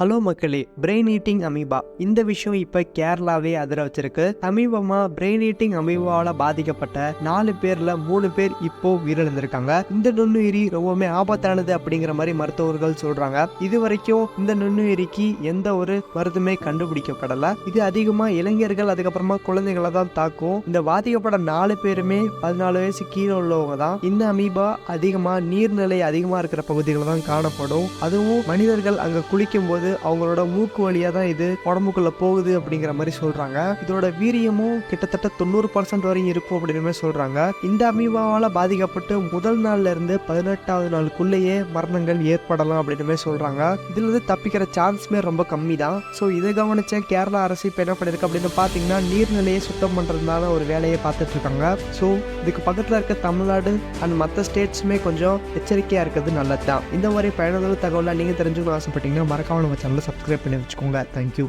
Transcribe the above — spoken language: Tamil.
ஹலோ மக்களே. பிரெயின் ஈட்டிங் அமீபா இந்த விஷயம் இப்ப கேரளாவே அதிர வச்சிருக்கு. சமீபமா பிரெயின் ஈட்டிங் அமீபாவால பாதிக்கப்பட்ட நாலு பேர்ல மூணு பேர் இப்போ உயிரிழந்திருக்காங்க. இந்த நுண்ணுயிரி ரொம்பவுமே ஆபத்தானது அப்படிங்கிற மாதிரி மருத்துவர்கள் சொல்றாங்க. இது வரைக்கும் இந்த நுண்ணுயிரிக்கு எந்த ஒரு மருந்துமே கண்டுபிடிக்கப்படல. இது அதிகமா இளைஞர்கள் அதுக்கப்புறமா குழந்தைகளை தான் தாக்கும். இந்த பாதிக்கப்பட நாலு பேருமே பதினாலு வயசு கீழே உள்ளவங்க தான். இந்த அமீபா அதிகமா நீர்நிலை அதிகமா இருக்கிற பகுதிகளில் தான் காணப்படும். அதுவும் மனிதர்கள் அங்க குளிக்கும் போது அவங்களோட மூக்கு வழியா தான் இது உடம்புக்குள்ள போகுது அப்படிங்கிற மாதிரி சொல்றாங்க. இதோட வீரியமும் கிட்டத்தட்ட தொண்ணூறு பர்சன்ட் வரையும் இருக்கும் அப்படின்னு சொல்கிறாங்க சொல்றாங்க. இந்த அமீபாவால பாதிக்கப்பட்டு முதல் நாள்ல இருந்து பதினெட்டாவது நாளுக்குள்ளேயே மரணங்கள் ஏற்படலாம் அப்படின்னு சொல்கிறாங்க சொல்றாங்க. இதுல இருந்து தப்பிக்கிற சான்ஸ்மே ரொம்ப கம்மி தான் ஸோ இதை கவனிச்ச கேரளா அரசு இப்போ என்ன பண்ணிருக்கு அப்படின்னு பார்த்தீங்கன்னா நீர்நிலையை சுத்தம் பண்றதுனால ஒரு வேலையை பார்த்துட்டு இருக்காங்க. ஸோ இதுக்கு பக்கத்தில் இருக்க தமிழ்நாடு அண்ட் மற்ற ஸ்டேட்ஸுமே கொஞ்சம் எச்சரிக்கையாக இருக்கிறது நல்லது தான் இந்த மாதிரி பயனுள்ள தகவலாக நீங்கள் தெரிஞ்சுக்கணும் ஆசைப்பட்டீங்கன்னா மறக்காமல் சேனலை சப்ஸ்கிரைப் பண்ணி வச்சுக்கோங்க தேங்க்யூ